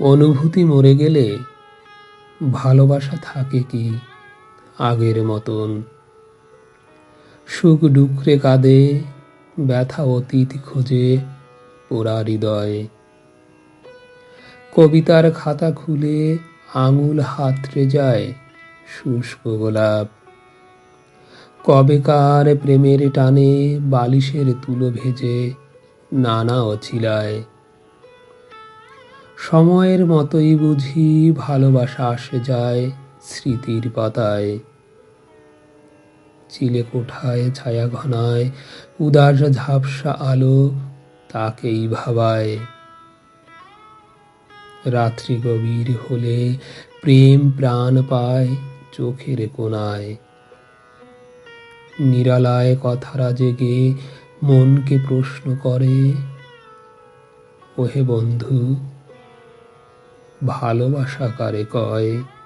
অনুভূতি মরে গেলে ভালোবাসা থাকে কি আগের মতন? সুখ ডুকরে কাঁদে, ব্যথা অতীত খোঁজে পোড়া হৃদয়। কবিতার খাতা খুলে আঙুল হাতড়ে যায় শুষ্ক গোলাপ। কবেকার প্রেমের টানে বালিশের তুলো ভেজে নানা অছিলায়। সময়ের মতোই বুঝি ভালোবাসা আসে যায় স্মৃতির পাতায়। চিলে কোঠায়, ছায়া ঘনায়, উদাস ঝাপসা আলো তাকেই ভাবায়। রাত্রি গভীর হলে প্রেম প্রাণ পায় চোখের কোনায় নিরালায় কথারা জেগে মনকে প্রশ্ন করে, ওহে বন্ধু ভালোবাসা কারে কয়?